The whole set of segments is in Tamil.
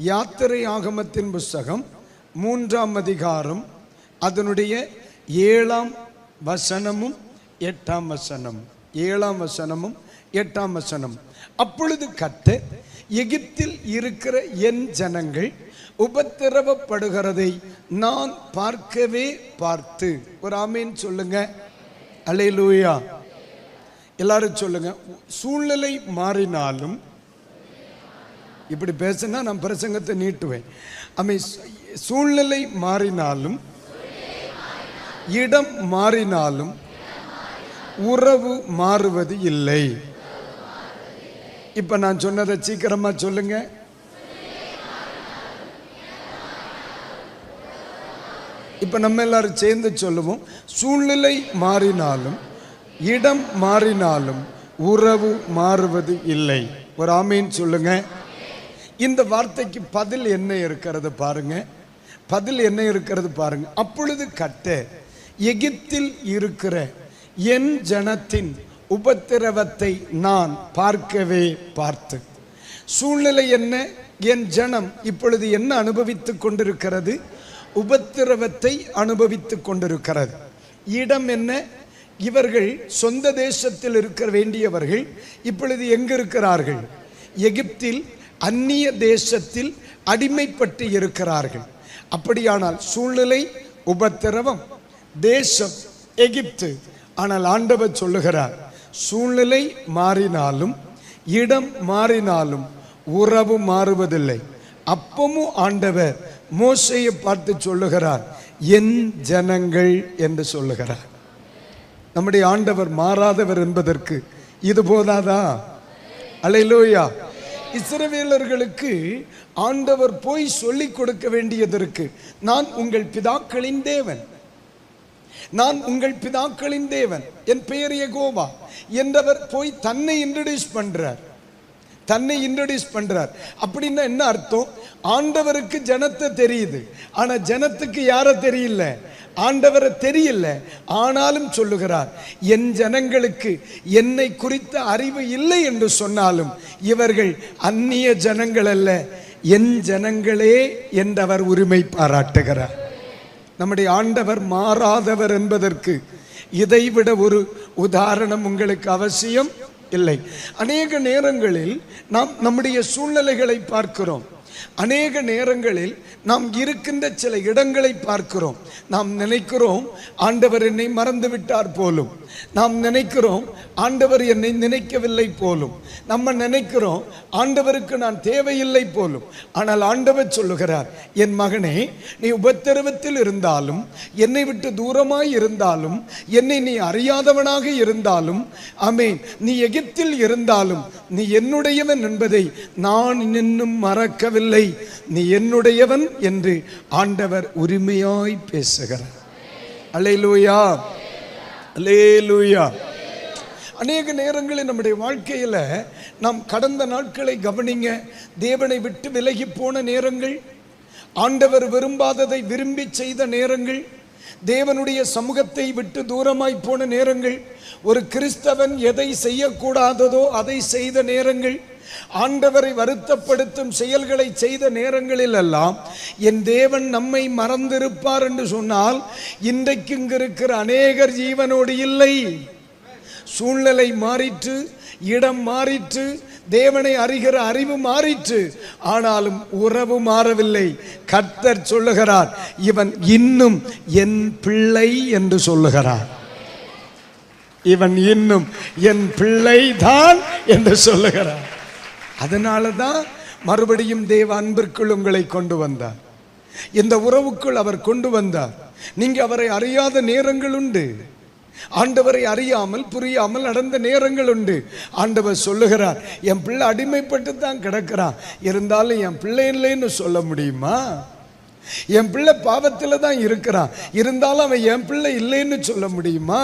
யாத்திரை ஆகமத்தின் புஸ்தகம் மூன்றாம் அதிகாரம் அதனுடைய ஏழாம் வசனமும் எட்டாம் வசனம். ஏழாம் வசனமும் எட்டாம் வசனம். அப்பொழுது கத்து எகிப்தில் இருக்கிற என் ஜனங்கள் உபத்திரவப்படுகிறதை நான் பார்க்கவே பார்த்து. ஒரு ஆமீன் சொல்லுங்க. அலையிலூயா எல்லாரும் சொல்லுங்க. சூழ்நிலை மாறினாலும் இப்படி பேசுனா நான் பிரசங்கத்தை நீட்டுவேன். அமை சூழ்நிலை மாறினாலும் இடம் மாறினாலும் உறவு மாறுவது இல்லை. இப்போ நான் சொன்னதை சீக்கிரமாக சொல்லுங்க. இப்போ நம்ம எல்லாரும் சேர்ந்து சொல்லுவோம். சூழ்நிலை மாறினாலும் இடம் மாறினாலும் உறவு மாறுவது இல்லை. ஒரு ஆமீன் சொல்லுங்கள் இந்த வார்த்தைக்கு பதில் என்ன இருக்கிறது பாருங்க. பதில் என்ன இருக்கிறது பாருங்க. அப்பொழுது கட்ட எகிப்தில் இருக்கிற என் ஜனத்தின் உபத்திரவத்தை நான் பார்க்கவே பார்த்து. சூழ்நிலை என்ன? என் ஜனம் இப்பொழுது என்ன அனுபவித்து கொண்டிருக்கிறது? உபத்திரவத்தை அனுபவித்து கொண்டிருக்கிறது. இடம் என்ன? இவர்கள் சொந்த தேசத்தில் இருக்க வேண்டியவர்கள் இப்பொழுது எங்கு இருக்கிறார்கள் எகிப்தில் அந்நிய தேசத்தில் அடிமைப்பட்டு இருக்கிறார்கள். அப்படியானால் சூழ்நிலை உபத்திரவம். தேசம் எகிப்து. ஆனால் ஆண்டவர் சொல்லுகிறார் சூழ்நிலை மாறினாலும் இடம் மாறினாலும் உறவு மாறுவதில்லை. அப்பமும் ஆண்டவர் மோசையை பார்த்து சொல்லுகிறார் என் ஜனங்கள் என்று சொல்லுகிறார். நம்முடைய ஆண்டவர் மாறாதவர் என்பதற்கு இது போதாதா? அலையிலோயா இஸ்ரவேலர்களுக்கு ஆண்டவர் போய் சொல்லிக் கொடுக்க வேண்டியதற்கு நான் உங்கள் பிதாக்களின் தேவன். நான் உங்கள் பிதாக்களின் தேவன். என் பெயர் எகோவா என்றவர் போய் தன்னை இன்ட்ரடியூஸ் பண்றார். தன்னை இன்ட்ரடியூஸ் பண்றார். அப்படின்னா என்ன அர்த்தம்? ஆண்டவருக்கு ஜனத்தை தெரியுது. ஆனா ஜனத்துக்கு யார தெரியல? ஆண்டவரை தெரியல. ஆனாலும் சொல்லுகிறார் என் ஜனங்களுக்கு என்னை குறித்த அறிவு இல்லை என்று சொன்னாலும் இவர்கள் அந்நிய ஜனங்கள் அல்ல. என் ஜனங்களே என்றவர் உரிமை பாராட்டுகிறார். நம்முடைய ஆண்டவர் மாறாதவர் என்பதற்கு இதைவிட ஒரு உதாரணம் உங்களுக்கு அவசியம். இல்லை. அநேக நேரங்களில் நாம் நம்முடைய சூழ்நிலைகளை பார்க்கிறோம். அநேக நேரங்களில் நாம் இருக்கின்ற சில இடங்களை பார்க்கிறோம். நாம் நினைக்கிறோம் ஆண்டவர் என்னை மறந்து விட்டார் போலும். நாம் நினைக்கிறோம் ஆண்டவர் என்னை நினைக்கவில்லை போலும். நம்ம நினைக்கிறோம் ஆண்டவருக்கு நான் தேவையில்லை போலும். ஆனால் ஆண்டவர் சொல்லுகிறார் என் மகனே நீ உபத்திரவத்தில் இருந்தாலும் என்னை விட்டு தூரமாய் இருந்தாலும் என்னை நீ அறியாதவனாக இருந்தாலும் ஆமேன். நீ எகிப்தில் இருந்தாலும் நீ என்னுடையவன் என்பதை நான் இன்னும் மறக்கவில்லை. நீ என்னுடையவன் என்று ஆண்டவர் உரிமையாய் பேசுகிறார். அலையிலூயா அலேலூயா அநேக நேரங்களில் நம்முடைய வாழ்க்கையில் நாம் கடந்த நாட்களை கவனிங்க. தேவனை விட்டு விலகி போன நேரங்கள் ஆண்டவர் விரும்பாததை விரும்பி செய்த நேரங்கள் தேவனுடைய சமூகத்தை விட்டு தூரமாய் போன நேரங்கள் ஒரு கிறிஸ்தவன் எதை செய்யக்கூடாததோ அதை செய்த நேரங்கள் ஆண்டவரை வருத்தப்படுத்தும் செயல்களை செய்த நேரங்களில் எல்லாம் என் தேவன் நம்மை மறந்திருப்பார் என்று சொன்னால் இன்றைக்கு இங்கு இருக்கிற அநேகர் ஜீவனோடு இல்லை. சூழ்நிலை மாறிற்று இடம் மாறிற்று தேவனை அறிகிற அறிவு மாறிற்று. ஆனாலும் உறவு மாறவில்லை. கர்த்தர் சொல்லுகிறார் இவன் இன்னும் என் பிள்ளை என்று சொல்லுகிறார். இவன் இன்னும் என் பிள்ளைதான் என்று சொல்லுகிறார். அதனால தான் மறுபடியும் தேவ அன்பிற்குள் உங்களை கொண்டு வந்தார். இந்த உறவுக்குள் அவர் கொண்டு வந்தார். நீங்க அவரை அறியாத நேரங்கள் உண்டு. ஆண்டவரை அறியாமல் புரியாமல் நடந்த நேரங்கள் உண்டு. ஆண்டவர் சொல்லுகிறார் என் பிள்ளை அடிமைப்பட்டு தான் கிடக்கிறான். இருந்தாலும் என் பிள்ளை இல்லைன்னு சொல்ல முடியுமா? என் பிள்ளை பாவத்தில் தான் இருக்கிறான். இருந்தாலும் அவன் என் பிள்ளை இல்லைன்னு சொல்ல முடியுமா?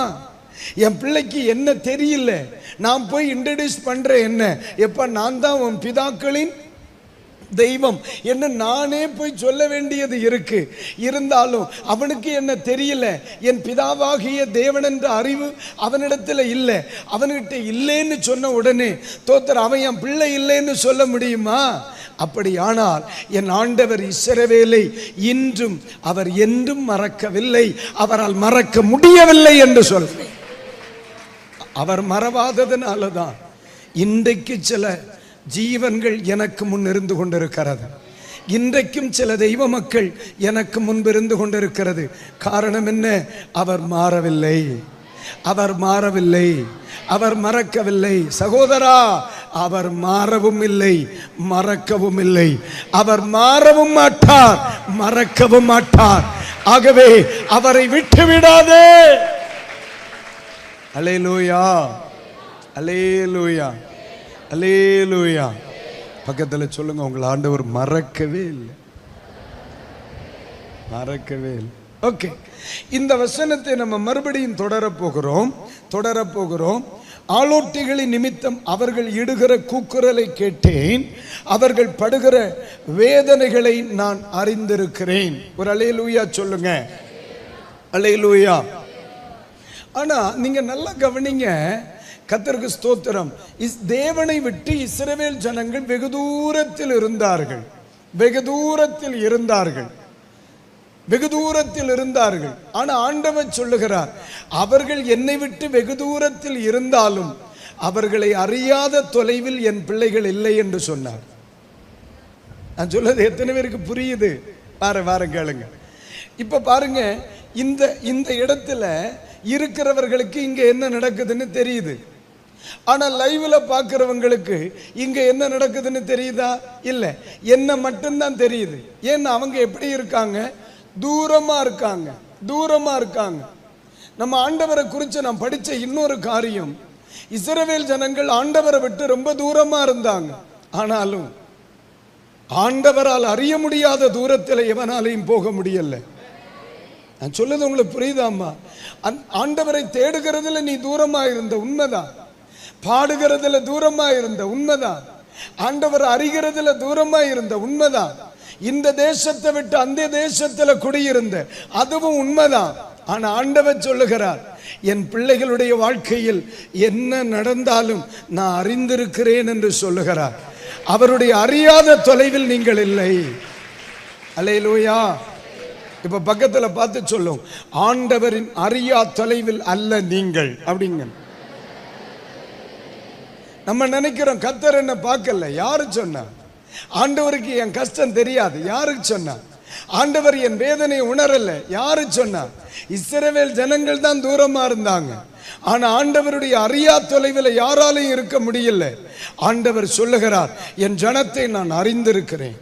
என் பிள்ளைக்கு என்ன தெரியல? நான் போய் இன்ட்ரடியூஸ் பண்றேன் என்ன? எப்ப நான் தான் உன் பிதாக்களின் தெய்வம். என்ன நானே போய் சொல்ல வேண்டியது இருக்கு. இருந்தாலும் அவனுக்கு என்ன தெரியல? என் பிதாவாகிய தேவன் என்ற அறிவு அவனிடத்துல இல்லை. அவன்கிட்ட இல்லைன்னு சொன்ன உடனே தோத்தர் அவன் என் பிள்ளை இல்லைன்னு சொல்ல முடியுமா? அப்படியானால் என் ஆண்டவர் இசரவேலை இன்றும் அவர் என்றும் மறக்கவில்லை. அவரால் மறக்க முடியவில்லை என்று சொல்றேன் அவர் மறவாததுனால தான் இன்றைக்கு சில ஜீவன்கள் எனக்கு முன் இருந்து கொண்டிருக்கிறது. இன்றைக்கும் சில தெய்வ மக்கள் எனக்கு முன்பு இருந்து கொண்டிருக்கிறது. காரணம் என்ன? அவர் மாறவில்லை. அவர் மாறவில்லை. அவர் மறக்கவில்லை. சகோதரா அவர் மாறவும் இல்லை மறக்கவும் இல்லை. அவர் மாறவும் மாட்டார் மறக்கவும் மாட்டார். ஆகவே அவரை விட்டு விடாதே அலேலூயா அலேலூயா அலேலூயா பக்கத்தில் சொல்லுங்க உங்களை ஆண்டவர் மறக்கவே இல்லை. மறக்கவே இல்லை. ஓகே இந்த வசனத்தை நம்ம மறுபடியும் தொடரப் போகிறோம். தொடரப் போகிறோம். ஆலோட்டிகளின் நிமித்தம் அவர்கள் இடுகிற கூக்குரலை கேட்டேன். அவர்கள் படுகிற வேதனைகளை நான் அறிந்திருக்கிறேன். ஒரு அலையலூயா சொல்லுங்க. அலையலூயா ஆனா நீங்க நல்லா கவனிங்க. கத்தருக்கு ஸ்தோத்திரம். இஸ் தேவனை விட்டு இஸ்ரவேல் ஜனங்கள் வெகு தூரத்தில் இருந்தார்கள். வெகு தூரத்தில் இருந்தார்கள். வெகு தூரத்தில் இருந்தார்கள். ஆனால் ஆண்டவர் சொல்லுகிறார் அவர்கள் என்னை விட்டு வெகு தூரத்தில் இருந்தாலும் அவர்களை அறியாத தொலைவில் என் பிள்ளைகள் இல்லை என்று சொன்னார். நான் சொல்றது எத்தனை பேருக்கு புரியுது? வார வாரம் கேளுங்க. இப்ப பாருங்க இந்த இந்த இடத்துல இருக்கிறவர்களுக்கு இங்கே என்ன நடக்குதுன்னு தெரியுது. ஆனால் லைவில் பார்க்குறவங்களுக்கு இங்கே என்ன நடக்குதுன்னு தெரியுதா? இல்லை. என்ன மட்டும்தான் தெரியுது. ஏன்னா அவங்க எப்படி இருக்காங்க? தூரமாக இருக்காங்க. தூரமாக இருக்காங்க. நம்ம ஆண்டவரை குறித்து நான் படித்த இன்னொரு காரியம் இஸ்ரவேல் ஜனங்கள் ஆண்டவரை விட்டு ரொம்ப தூரமாக இருந்தாங்க. ஆனாலும் ஆண்டவரால் அறிய முடியாத தூரத்தில் எவனாலையும் போக முடியல. நான் சொல்லுது உங்களுக்கு புரியுதாம்மா? அந்- ஆண்டவரை தேடுகிறதுல நீ தூரமாக இருந்த உண்மைதான். பாடுகிறதுல தூரமாக இருந்த உண்மைதான். ஆண்டவர் அறிகிறதுல தூரமாக இருந்த உண்மைதான். இந்த தேசத்தை விட்டு அந்த தேசத்தில் குடியிருந்த அதுவும் உண்மைதான். ஆனால் ஆண்டவர் சொல்லுகிறார் என் பிள்ளைகளுடைய வாழ்க்கையில் என்ன நடந்தாலும் நான் அறிந்திருக்கிறேன் என்று சொல்லுகிறார். அவருடைய அறியாத தொலைவில் நீங்கள் இல்லை. அலையிலோயா இப்ப பக்கத்துல பார்த்து சொல்லும். ஆண்டவரின் அறியா தொலைவில் அல்ல நீங்கள். அப்படிங்க. நம்ம நினைக்கிறோம் கத்தர் என்ன பார்க்கல. யாரு சொன்னா? ஆண்டவருக்கு என் கஷ்டம் தெரியாது. யாருக்கு சொன்னா? ஆண்டவர் என் வேதனையை உணரல. யாரு சொன்னா? இஸ்ரவேல் ஜனங்கள் தான் தூரமா இருந்தாங்க. ஆனா ஆண்டவருடைய அறியா தொலைவில் யாராலையும் இருக்க முடியல. ஆண்டவர் சொல்லுகிறார் என் ஜனத்தை நான் அறிந்திருக்கிறேன்.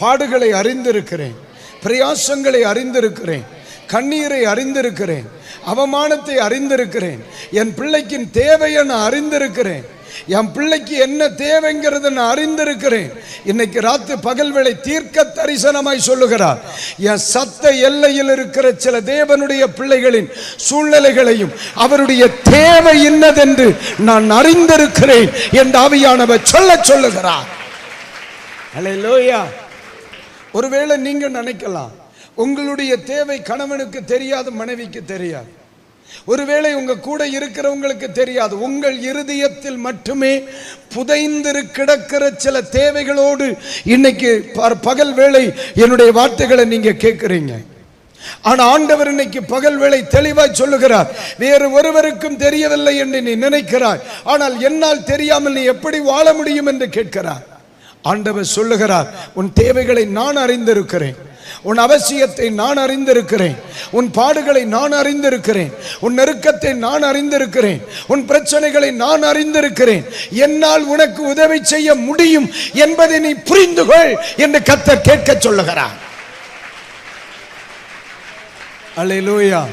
பாடுகளை அறிந்திருக்கிறேன். பிரயாசங்களை அறிந்திருக்கிறேன். கண்ணீரை அறிந்திருக்கிறேன். அவமானத்தை அறிந்திருக்கிறேன். என் பிள்ளைக்கின் தேவையை நான் அறிந்திருக்கிறேன். என் பிள்ளைக்கு என்ன தேவைங்கிறத நான் அறிந்திருக்கிறேன். இன்னைக்கு ராத்து பகல் வேளை தீர்க்க தரிசனமாய் சொல்லுகிறார். என் சத்த எல்லையில் இருக்கிற சில தேவனுடைய பிள்ளைகளின் சூழ்நிலைகளையும் அவருடைய தேவை இன்னதென்று நான் அறிந்திருக்கிறேன். என்று ஆவியானவர் சொல்ல சொல்லுகிறார். லோயா ஒருவேளை நீங்கள் நினைக்கலாம் உங்களுடைய தேவை கணவனுக்கு தெரியாது மனைவிக்கு தெரியாது. ஒருவேளை உங்க கூட இருக்கிறவங்களுக்கு தெரியாது உங்கள் இருதயத்தில் மட்டுமே புதைந்திரு கிடக்கிற சில தேவைகளோடு இன்னைக்கு பகல் வேளை என்னுடைய வார்த்தைகளை நீங்க கேட்குறீங்க. ஆனா ஆண்டவர் இன்னைக்கு பகல் வேளை தெளிவாய் சொல்லுகிறார் வேறு ஒருவருக்கும் தெரியவில்லை என்று நீ நினைக்கிறாய் ஆனால் என்னால் தெரியாமல் நீ எப்படி வாழ முடியும் என்று கேட்கிறார். ஆண்டவர் சொல்லுகிறார் உன் தேவைகளை நான் அறிந்திருக்கிறேன். உன் அவசியத்தை நான் அறிந்திருக்கிறேன். உன் பாடுகளை நான் அறிந்திருக்கிறேன். உன் நெருக்கத்தை நான் அறிந்திருக்கிறேன். உன் பிரச்சனைகளை நான் அறிந்திருக்கிறேன். என்னால் உனக்கு உதவி செய்ய முடியும் என்பதை நீ புரிந்து கொள் என்று கத்த கேட்க சொல்லுகிறார். அல்லேலூயா